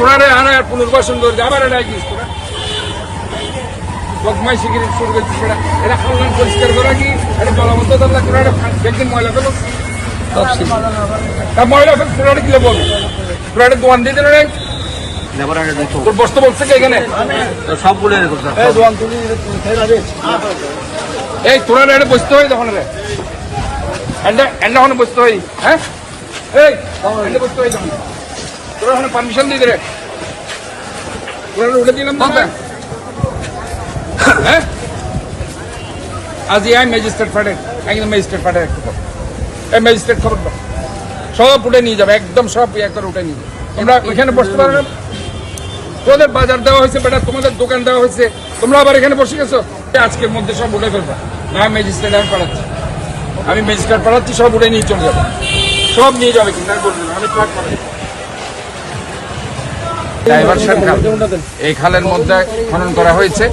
তোরা আনা আর পুনর্বাসন করে আবার এটা কি তোরা বদমাই শিখির শুরু করছিস সেটা। এটা খাওয়ান পরিষ্কার করা কি? এটা বলবদ্ধ দরকার তোরা এটা একদিন ময়লা ফেলো তা ময়লা ফেল দোয়ান দিয়ে দিলে তোর বস্তু বলছে কি এখানে? সবগুলো এরকম এই তোরা এটা বসতে হয় তখন রে। এন্ডা এন্ডা বসতে হয়। হ্যাঁ? এই বসতে হয় তখন। তোরা ওখানে পারমিশন দিয়ে দে তোরা উঠে দিলাম হ্যাঁ? আজ এই ম্যাজিস্ট্রেট ফাটে একদম ম্যাজিস্ট্রেট ফাটে একটু এই ম্যাজিস্ট্রেট খবর দাও। সব উঠে নিয়ে যাবে একদম সব করে উঠে নিয়ে যাবে। তোমরা ওইখানে বসতে পারো না। তোদের বাজার দেওয়া হয়েছে বেটা তোমাদের দোকান দেওয়া হয়েছে। তোমরা আবার এখানে বসে গেছো? আজকের মধ্যে সব উঠে ফেলবা। না ম্যাজিস্ট্রেট আমি পাঠাচ্ছি। আমি ম্যাজিস্ট্রেট পাঠাচ্ছি সব উঠে নিয়ে চলে যাবে। সব নিয়ে যাবে কিন্তু আমি বলব ডাইভারশন খাল এই খালের মধ্যে খনন করা হয়েছে।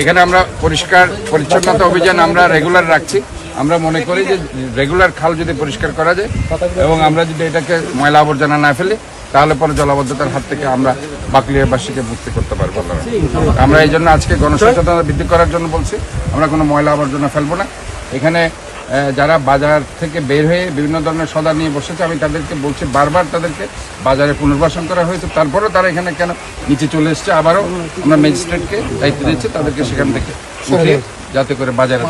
এখানে আমরা পরিষ্কার পরিচ্ছন্নতা অভিযান আমরা রেগুলার রাখছি। আমরা মনে করি যে রেগুলার খাল যদি পরিষ্কার করা যায় এবং আমরা যদি এটাকে ময়লা আবর্জনা না ফেলি তাহলে পরে জলাবদ্ধতার হাত থেকে আমরা বাকলিয়াবাসীকে মুক্তি করতে পারব আমরা। আমরা এই জন্য আজকে গণসচেতনতা বৃদ্ধি করার জন্য বলছি আমরা কোনো ময়লা আবর্জনা ফেলব না। এখানে যারা বাজার থেকে বের হয়ে বিভিন্ন ধরনের সদা নিয়ে বসেছে আমি তাদেরকে বলছি বারবার তাদেরকে বাজারে পুনর্বাসন করা হয়েছে। তারপরেও তারা এখানে কেন নিচে চলে এসছে? আবারও আমরা ম্যাজিস্ট্রেটকে দায়িত্ব দিচ্ছি তাদেরকে সেখান থেকে যাতে করে বাজারে